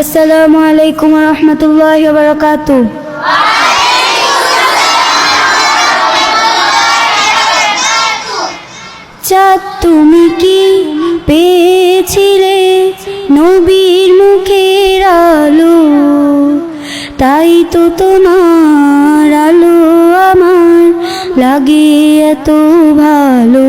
আসসালামু আলাইকুম রহমতুল্লাহ বারকাত। চাঁদ তুমি কি পেয়েছিলে নবীর মুখের আলো? তাই তো তোমার আলো আমার লাগে এত ভালো।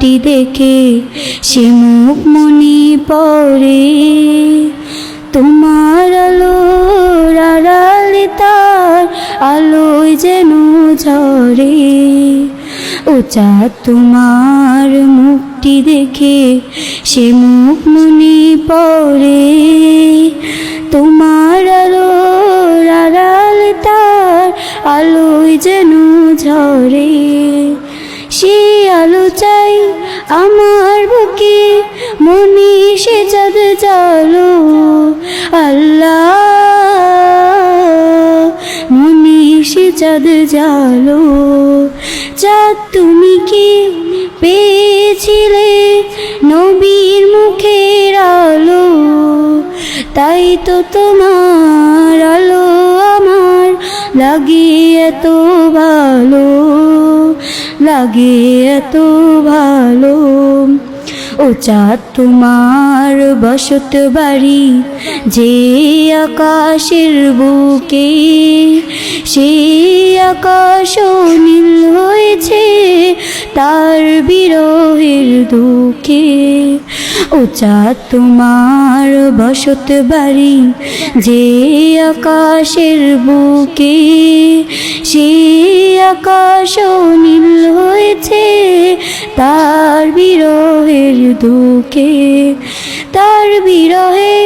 মুখটি দেখে সে মুখ মনি পড়ে। তোমার আলো আড়ালে তার আলোয় যেন ঝরে। ও চাঁদ তোমার মুখটি দেখে সে মুখ মনি পড়ে। তোমার আলো আড়াল তার আলোয় যেন ঝরে। সে আলো চাই আমার বুকে, মনি সে চাঁদ জালো। আল্লাহ, মনি সে চাঁদ জালো। চাঁদ তুমি কি পেয়েছিলে নবীর মুখের আলো? তাই তো তোমার আলো আমার লাগে এত ভালো। লাগে এত ভালো। ও চাঁদ তোমার বসত বাড়ি, যে আকাশের বুকে সেই আকাশ নীল হয়েছে তার বিরহের দুঃখে। ও চাঁদ তোমার বসত বাড়ি, যে আকাশের বুকে সেই আকাশ নীল হয়েছে, তার বিরহের দুঃখে তার বিরহে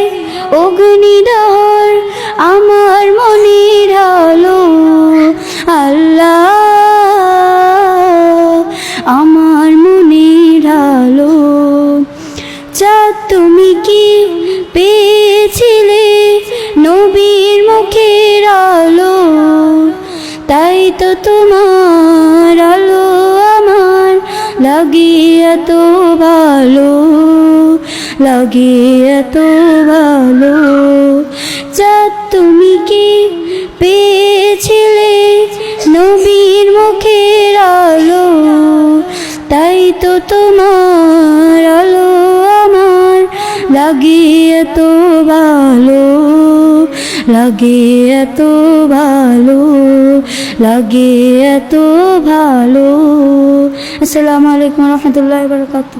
অগ্নিদহর, আমার মনের আলো। আল্লাহ, আমার মনের আলো। চাঁদ তুমি কি পেয়েছিলে নবীর মুখের আলো? তো তোমার আলো আমার লাগে এত ভালো লাগে এত ভালো। চাঁদ তুমি কি পেয়েছিলে নবীর মুখের আলো? তাই তো তোমার আলো আমার লাগে এত ভালো লাগে এত ভালো। লাগে এত ভালো। আসসালামু আলাইকুম রহমতুল্লাহ বরকাত